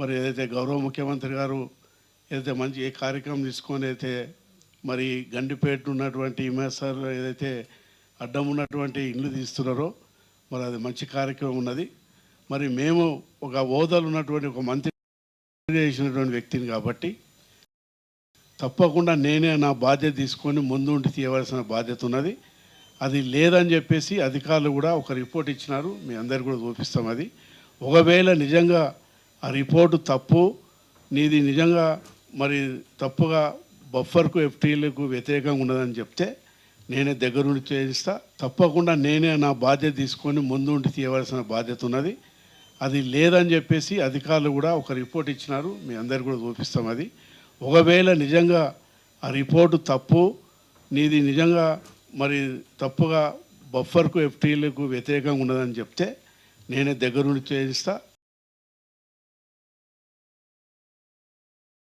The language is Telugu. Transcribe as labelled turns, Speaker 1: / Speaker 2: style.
Speaker 1: మరి ఏదైతే గౌరవ ముఖ్యమంత్రి గారు ఏదైతే మంచి ఏ కార్యక్రమం తీసుకొని అయితే మరి గండిపేట ఉన్నటువంటి ఇమేసార్ ఏదైతే అడ్డం ఉన్నటువంటి ఇల్లు తీస్తున్నారో మరి అది మంచి కార్యక్రమం ఉన్నది. మరి మేము ఒక హోదాలు ఉన్నటువంటి ఒక మంత్రి చేసినటువంటి వ్యక్తిని కాబట్టి తప్పకుండా నేనే నా బాధ్యత తీసుకొని ముందుండి తీయవలసిన బాధ్యత ఉన్నది. అది లేదని చెప్పేసి అధికారులు కూడా ఒక రిపోర్ట్ ఇచ్చినారు. మీ అందరికి కూడా చూపిస్తాం అది. ఒకవేళ నిజంగా ఆ రిపోర్టు తప్పు నీది నిజంగా మరి తప్పుగా బఫర్కు ఎఫ్టీలకు వ్యతిరేకంగా ఉన్నదని చెప్తే నేనే దగ్గరుండి చేయిస్తా. తప్పకుండా నేనే నా బాధ్యత తీసుకొని ముందుండి తీయవలసిన బాధ్యత ఉన్నది. అది లేదని చెప్పేసి అధికారులు కూడా ఒక రిపోర్ట్ ఇచ్చినారు. మీ అందరు కూడా చూపిస్తాం అది. ఒకవేళ నిజంగా ఆ రిపోర్టు తప్పు నీది నిజంగా మరి తప్పుగా బఫర్కు ఎఫ్టీలకు వ్యతిరేకంగా ఉన్నదని చెప్తే నేనే దగ్గరుండి చేయిస్తా.